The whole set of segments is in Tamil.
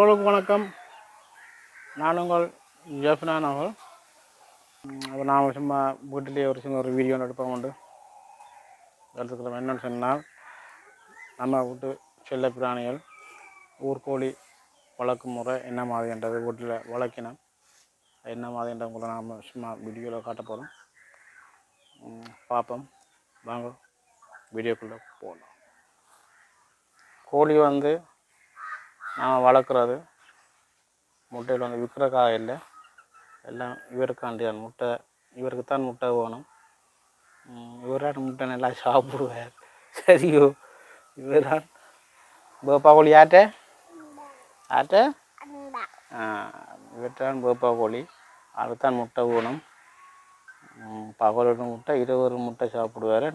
உறவுகளுக்கு வணக்கம். நான் உங்கள் ஜெஃப்னான் அவர்கள். அப்போ நான் சும்மா வீட்டிலேயே ஒரு சின்ன ஒரு வீடியோ எடுப்போம் உண்டு. எடுத்துக்கிறோம் என்னென்னு சொன்னால் நம்ம வீட்டு செல்ல பிராணிகள் ஊர்கோழி வழக்கு முறை என்ன மாதிரின்றது வீட்டில் வளர்க்கணும் என்ன மாதிரின்றது கூட நாம் சும்மா வீடியோவில் காட்ட போகிறோம் பார்ப்போம். வாங்க வீடியோக்குள்ளே போகலாம் கோழி வந்து நான் வளர்க்குறது. முட்டையில் வந்து விற்கிறக்காக இல்லை. எல்லாம் இவருக்காண்டியான் முட்டை. இவருக்கு தான் முட்டை வேணும். இவரான முட்டை நல்லா சாப்பிடுவார். சரியோ இவரான் பேப்பா கோழி யார்கிட்ட? யார்கிட்ட? இவற்றான் பேப்பா கோழி. அதுதான் முட்டை வேணும். பகல் ஒரு முட்டை இருபது ஒரு முட்டை சாப்பிடுவார்.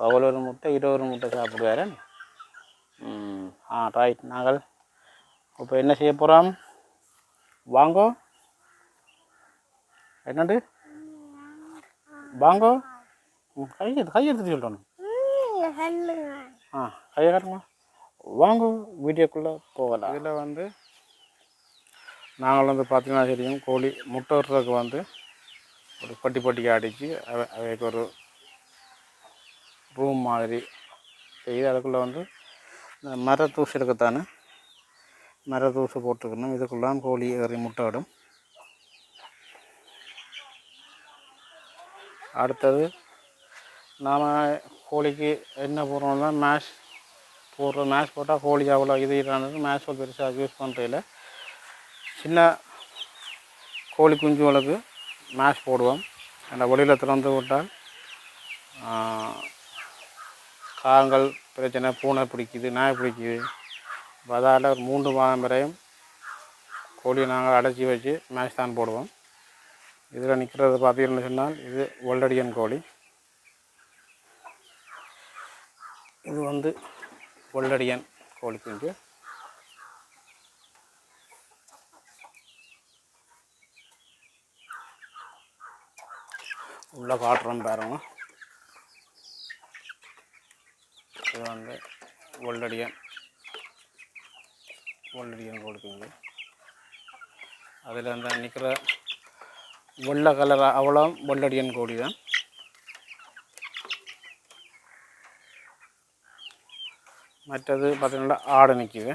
பகல் ஒரு முட்டை இருபது முட்டை சாப்பிடுவார். ஆ ரைட் நாங்கள் இப்போ என்ன செய்ய போகிறோம் வாங்கோ. என்னண்டு வாங்கோ. கை எடுத்து கை எடுத்து சொல்லணும். ஆ கையை காட்டுங்க. வாங்க வீடியோக்குள்ளே போகலாம். இதில் வந்து நாங்கள் வந்து பார்த்தீங்கன்னா தெரியும் கோழி முட்டை விடுறதுக்கு வந்து ஒரு பட்டி பட்டிக்கு அடித்து அவைக்கு ஒரு ரூம் மாதிரி செய்து அதுக்குள்ளே வந்து இந்த மர தூசு இருக்கத்தானே? மர தூசு போட்டுக்கணும். இதுக்குள்ளாம் கோழி ஏறி முட்டாடும். அடுத்தது நாம் கோழிக்கு என்ன போடுறோம்னா மேஷ் போடுற மேஷ் போட்டால் கோழி அவ்வளோ இது இதானது மேஷ் பெருசாக யூஸ் பண்ணுறதில்ல சின்ன கோழி குஞ்சுகளுக்கு மேஷ் போடுவோம். அந்த வெளியில் திறந்து விட்டால் காங்கள் பிரச்சனை பூனை பிடிக்குது நாய் பிடிக்குது. அதால் ஒரு மூன்று மாதம் வரையும் கோழியை நாங்கள் அடைச்சி வச்சு மேஷ் தான் போடுவோம். இதில் நிற்கிறது பார்த்தீங்கன்னு சொன்னால் இது ஒல்லடியன் கோழி. இது வந்து ஒல்லடியன் கோழி குஞ்சு. உள்ள காட்டுறோம் பாருங்கள் இது ஒல்லடியன் ஒல்லடியன் கொடுக்குங்க அதில் அந்த நிற்கிற வெள்ளை கலர் அவ்வளோ ஒல்லடியன் கோடி தான். மற்றது பார்த்திங்கன்னா ஆடு நிற்கிது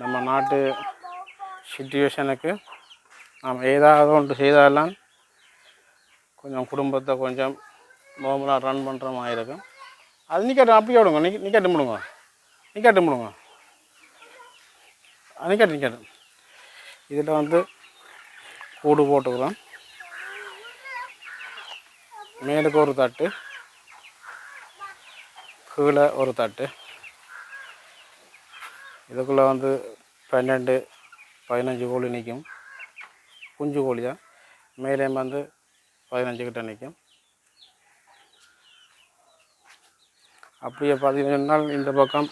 நம்ம நாட்டு சுச்சுவேஷனுக்கு நாம் ஏதாவது ஒன்று செய்தாலும் கொஞ்சம் குடும்பத்தை கொஞ்சம் நார்மலாக ரன் பண்ணுற மாதிரி இருக்கும். அது நிற்கட்டும் அப்படியே விடுங்க நிக்க நிற்கட்டும் விடுங்க நிற்கட்டும் விடுங்க நிற்கட்டும் நிற்கட்டும் இதில் வந்து கூடு போட்டுக்கிறோம். மேலுக்கு ஒரு தட்டு. கீழே ஒரு தட்டு. இதுக்குள்ளே வந்து பன்னெண்டு பதினஞ்சு கோழி நிற்கும் குஞ்சு கோழி தான் மேலே வந்து பதினஞ்சு கிட்ட நிற்கும் அப்படியே பார்த்தீங்கன்னா இந்த பக்கம்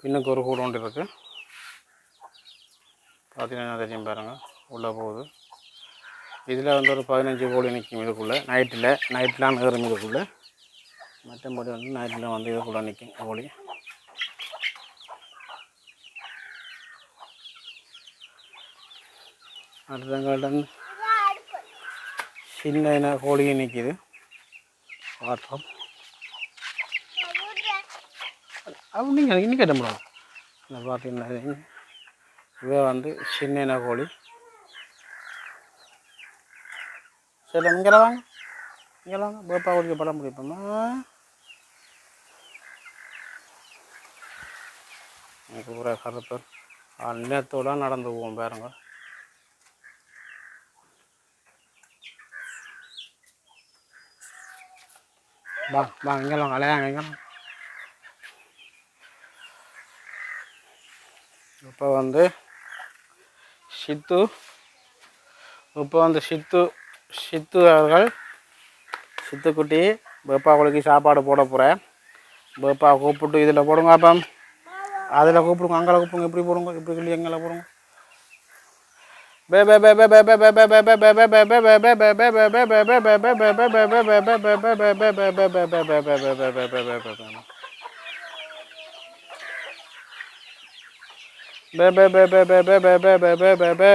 பின்னுக்கு ஒரு கூடு ஒன்று இருக்குது பார்த்தீங்கன்னா தெரியும் பாருங்க உள்ளே போகுது. இதில் வந்து ஒரு பதினஞ்சு கோழி நிற்கும் இதுக்குள்ளே. நைட்டில் நைட்லாம் நேரம் இதுக்குள்ளே. மற்றபடி வந்து நைட்டில் வந்து இதுக்குள்ளே நிற்கும் கோழி. அடுத்தங்கள்ட்ட சின்ன இன கோழியும் நிற்கிது. பார்த்தோம் நீங்கள் இன்னும் கேட்ட முடியும் இந்த பார்த்தீங்கன்னா இவ வந்து சின்ன கோழி சரி இங்கே வாங்க. இங்கே வாங்க. பேப்பா கோழிக்கு படம் பிடிப்போமா? எனக்கு ஒரு கருப்பு அந்நேரத்தோட நடந்து போவோம் பாருங்க. வா வாங்க இங்கே வாங்க. அலையாங்க இங்கே இப்போ வந்து சித்து இப்போ வந்து சித்து சித்து அவர்கள் சித்துக்குட்டி பேப்பா சாப்பாடு போட போகிறேன் பேப்பா கூப்பிட்டு இதில் போடுங்க அப்போ அதில் கூப்பிடுங்க அங்கே கூப்பிடுங்க இப்படி போடுங்க இப்படி சொல்லி எங்களை போடுங்க. பே பே பே பே பே பே பே பே பே பே பே பே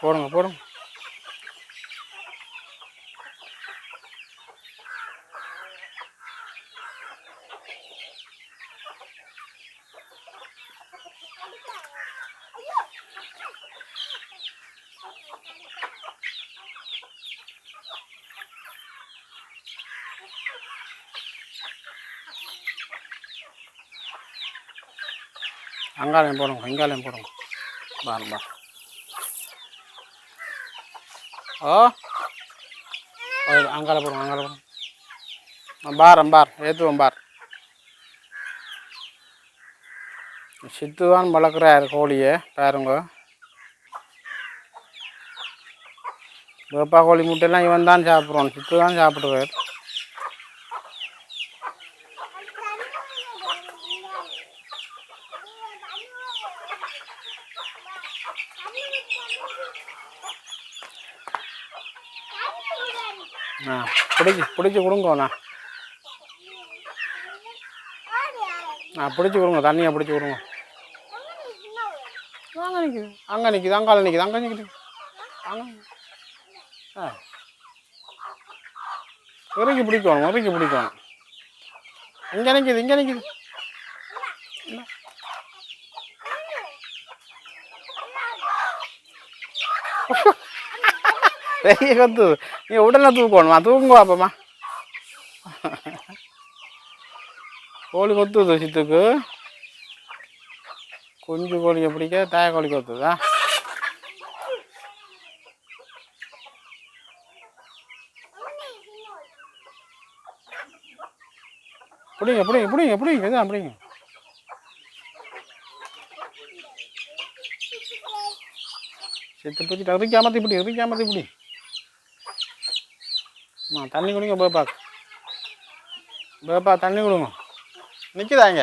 போடுங்க போடுங்க அங்காலையும் போடுங்க இங்காலையும் போடுங்க. பாருங்க பாரு ஓ அங்கால போடுங்க அங்கால போடுங்க. பாரம் பார் ஏற்றுவோம் பார் சித்து தான் வளர்க்குறாரு கோழியை பாருங்க. வேப்பா கோழி முட்டையெல்லாம் இவன் தான் சாப்பிட்றான் சித்து தான் சாப்பிடுவார் ஆ பிடிச்சி பிடிச்சி கொடுங்கண்ணா ஆ பிடிச்சி கொடுங்க தண்ணியை பிடிச்சி கொடுங்க. அங்கே நிற்குது அங்கே நிற்குது அங்கால நிற்குது அங்கே நிற்குது அங்கே ஆ. இறங்கி பிடிக்கணும் இறங்கி பிடிக்கணும். இங்கே நிற்குது இங்கே நிற்குது பெரிய கத்து நீ உடனே தூக்கணுமா. தூங்குவா அப்பம்மா கோழி கொத்துது சித்துக்கு. குஞ்சு கோழியை பிடிக்க தாய கோழி கொத்துதா? பிடிங்க பிடிங்க பிடிங்க பிடிங்க இதான் பிடிங்க. சித்து பிடிச்சிட்டு இறுக்காமத்தி பிடி இறுக்காமத்தி பிடி. ஆமாம் தண்ணி குடிங்க பாப்பா பாப்பா தண்ணி கொடுங்க நிற்கிதாங்க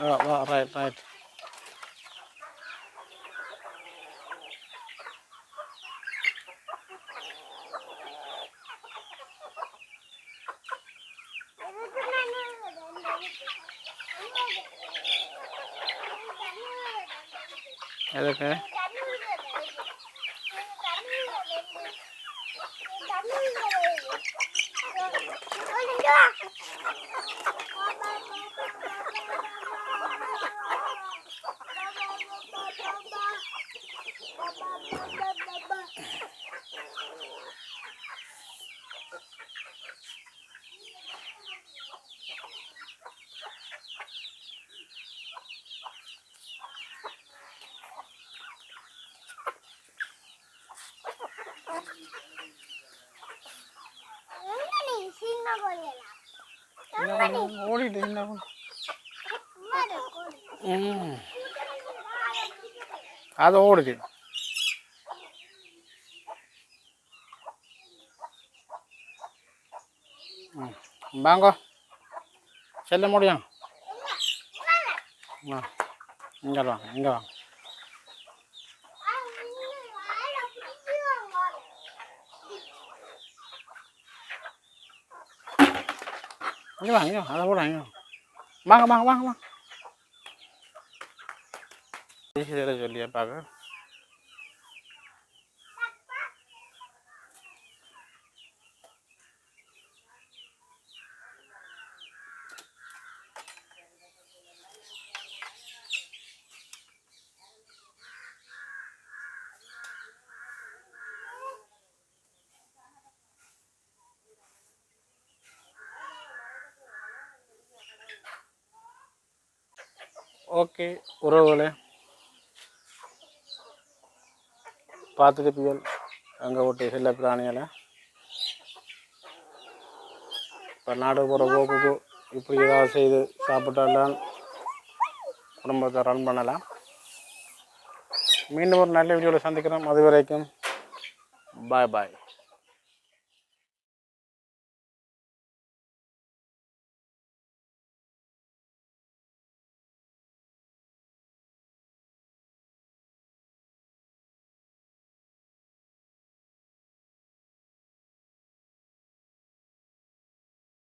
Right, right, right. അതൊക്കെ ஓடிட்டு என்ன அது ஓடுது. வாங்கோ செல்ல முடியும். ஆ இங்கே வாங்க இங்கே வாங்க. இங்கே வாங்க இங்கே அதை போட வாங்க வாங்க வாங்க வாங்க வாங்க சொல்லியா பார்க்க ஓகே உறவுகளே. பார்த்துருப்பீர்கள் அங்கே ஓட்டிய செல்ல பிராணிகளை. இப்போ நாடு போகிற போக்குக்கு இப்படி ஏதாவது செய்து சாப்பிட்டால்தான் குடும்பத்தை ரன் பண்ணலாம். மீண்டும் ஒரு நல்ல வீடியோவில் சந்திக்கிறோம். அது வரைக்கும் பாய் பாய்